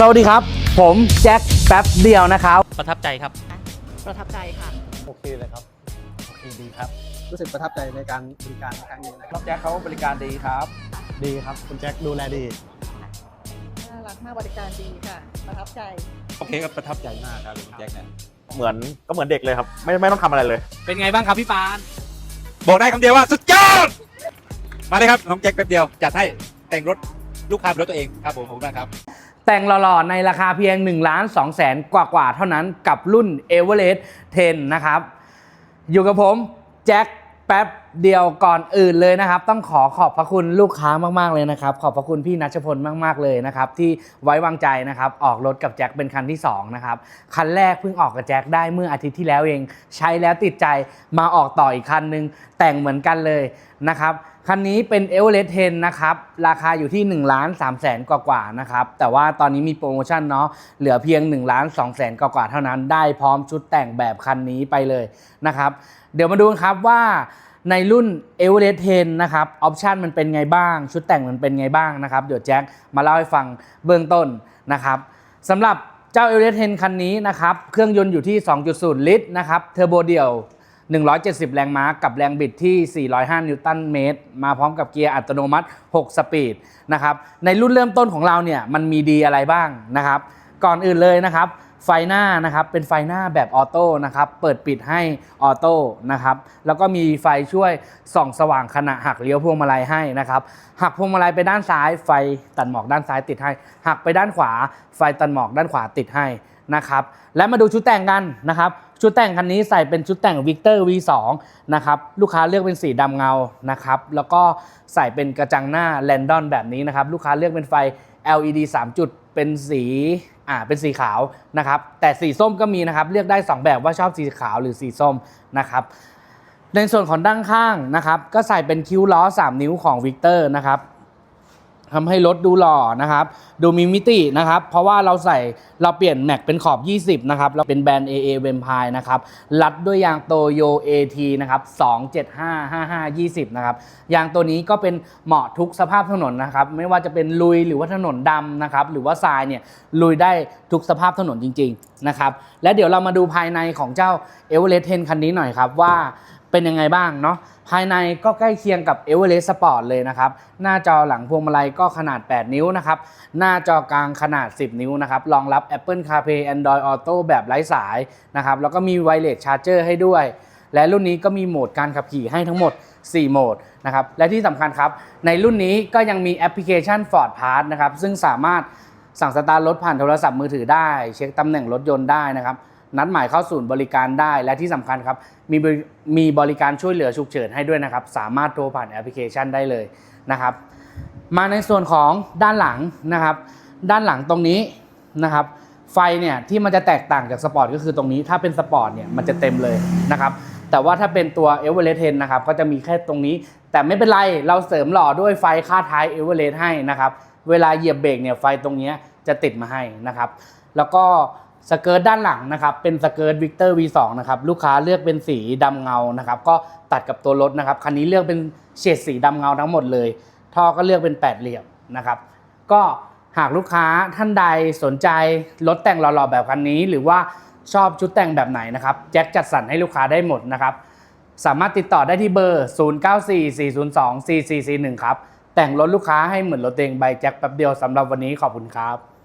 สวัสดีครับ ผมแจ็คแป๊บเดียวนะครับ ประทับใจครับ ประทับใจค่ะ โอเคเลยครับ โอเคดีครับ รู้สึกประทับใจในการบริการครั้งนี้นะครับน้องแจ็คเขาบริการดีครับ ดีครับ คุณแจ็คดูแลดี น่ารักมากบริการดีค่ะ ประทับใจ โอเคครับประทับใจมากครับคุณแจ็คเนี่ยเหมือนก็เหมือนเด็กเลยครับ ไม่ไม่ต้องทำอะไรเลย เป็นไงบ้างครับพี่ปาน บอกได้คำเดียวว่าสุดยอด มาเลยครับน้องแจ็คแป๊บเดียวจัดให้แต่งรถลูกค้าเป็นรถตัวเองครับผมผมนะครับ แต่งหล่อๆในราคาเพียง1ล้าน2แสนกว่าๆเท่านั้นกับรุ่น e v e r e s t 10 นะครับ อยู่กับผม แจ็ค แป๊บเดียวก่อนอื่นเลยนะครับ ต้องขอขอบพระคุณลูกค้ามากๆเลยนะครับ ขอบพระคุณพี่นัชพลมากๆเลยนะครับที่ไว้วางใจนะครับออกรถกับแจ็คเป็นคันที่สองนะครับคันแรกเพิ่งออกกับแจ็คได้เมื่ออาทิตย์ที่แล้วเอง ใช้แล้วติดใจมาออกต่ออีกคันนึง แต่งเหมือนกันเลยนะครับคันนี้เป็น e v e r e s t 10นะครับ ราคาอยู่ที่1ล้าน3แสนกว่าๆนะครับ แต่ว่าตอนนี้มีโปรโมชั่นเนาะ เหลือเพียง1ล้าน2แสนกว่าๆเท่านั้น ได้พร้อมชุดแต่งแบบคันนี้ไปเลยนะครับ เดี๋ยวมาดูกันครับว่า ในรุ่น e v e r e s t 10นะครับออปชันมันเป็นไงบ้าง ชุดแต่งมันเป็นไงบ้างนะครับ เดี๋ยวแจ็คมาเล่าให้ฟังเบื้องต้นนะครับสำหรับเจ้า e v e r e s t 10คันนี้นะครับ เครื่องยนต์อยู่ที่ 2.0 ลิตรนะครับเทอร์โบเดี่ยว 170 แรงม้ากับแรงบิดที่ 405 นิวตันเมตร มาพร้อมกับเกียร์อัตโนมัติ 6 สปีดนะครับในรุ่นเริ่มต้นของเราเนี่ยมันมีดีอะไรบ้างนะครับ ก่อนอื่นเลยนะครับ ไฟหน้านะครับเป็นไฟหน้าแบบออโต้นะครับเปิดปิดให้ออโต้นะครับแล้วก็มีไฟช่วยส่องสว่างขณะหักเลี้ยวพวงมาลัยให้นะครับหักพวงมาลัยไปด้านซ้าย ไฟตัดหมอกด้านซ้ายติดให้ หักไปด้านขวา ไฟตัดหมอกด้านขวาติดให้นะครับและมาดูชุดแต่งกันนะครับชุดแต่งคันนี้ใส่เป็นชุดแต่ง Victor V2 นะครับลูกค้าเลือกเป็นสีดำเงานะครับแล้วก็ใส่เป็นกระจังหน้าแลนดอนแบบนี้นะครับลูกค้าเลือกเป็นไฟ LED 3 จุดเป็นสี อ่าเป็นสีขาวนะครับแต่สีส้มก็มีนะครับเลือกได้ 2 แบบว่าชอบสีขาวหรือสีส้มนะครับในส่วนของด้านข้างนะครับก็ใส่เป็นคิ้วล้อ 3 นิ้วของวิกเตอร์นะครับ ทำให้รถดูหล่อนะครับ ดูมีมิตินะครับ เพราะว่าเราใส่เราเปลี่ยนแม็กเป็นขอบ 20 นะครับ เราเป็นแบรนด์ AA v a m p i r e นะครับ รัดด้วยยางโตโย AT นะครับ 2755520 นะครับ ยางตัวนี้ก็เป็นเหมาะทุกสภาพถนนนะครับ ไม่ว่าจะเป็นลุยหรือว่าถนนดำนะครับ หรือว่าทรายเนี่ย ลุยได้ทุกสภาพถนนจริง ๆ นะครับ และเดี๋ยวเรามาดูภายในของเจ้า e v e r e s t 10คันนี้หน่อยครับว่า เป็นยังไงบ้างเนาะภายในก็ใกล้เคียงกับ e v e r e s t Sport เลยนะครับ หน้าจอหลังพวงมาลัยก็ขนาด 8 นิ้วนะครับ หน้าจอกลางขนาด 10 นิ้วนะครับ รองรับ Apple CarPlay Android Auto แบบไร้สายนะครับ แล้วก็มี Wireless Charger ให้ด้วย และรุ่นนี้ก็มีโหมดการขับขี่ให้ทั้งหมด 4 โหมดนะครับ และที่สำคัญครับ ในรุ่นนี้ก็ยังมีแอปพลิเคชัน Ford Pass นะครับ ซึ่งสามารถสั่งสตาร์ทรถผ่านโทรศัพท์มือถือได้ เช็คตำแหน่งรถยนต์ได้นะครับ นัดหมายเข้าศูนย์บริการได้และที่สำคัญครับมีมีบริการช่วยเหลือฉุกเฉินให้ด้วยนะครับ สามารถโทรผ่านแอปพลิเคชันได้เลยนะครับ มาในส่วนของด้านหลังนะครับ ด้านหลังตรงนี้นะครับ ไฟเนี่ยที่มันจะแตกต่างจากสปอร์ตก็คือตรงนี้ถ้าเป็นสปอร์ตเนี่ยมันจะเต็มเลยนะครับแต่ว่าถ้าเป็นตัว e v e r e s t 10นะครับก็จะมีแค่ตรงนี้ แต่ไม่เป็นไรเราเสริมหล่อด้วยไฟค่าท้าย e v e r e s t ให้นะครับ เวลาเหยียบเบรกเนี่ยไฟตรงนี้จะติดมาให้นะครับ แล้วก็ สเกิร์ตด้านหลังนะครับเป็นสเกิร์ต Victor V2 นะครับลูกค้าเลือกเป็นสีดำเงานะครับก็ตัดกับตัวรถนะครับคันนี้เลือกเป็นเฉดสีดำเงาทั้งหมดเลย ท่อก็เลือกเป็นแปดเหลี่ยมนะครับก็หากลูกค้าท่านใดสนใจรถแต่งหล่อๆแบบคันนี้ หรือว่าชอบชุดแต่งแบบไหนนะครับแจ็คจัดสรรให้ลูกค้าได้หมดนะครับสามารถติดต่อได้ที่เบอร์ 0944024441 ครับ แต่งรถลูกค้าให้เหมือนรถเองใบแจ็คแป๊บเดียวสำหรับวันนี้ขอบคุณครับ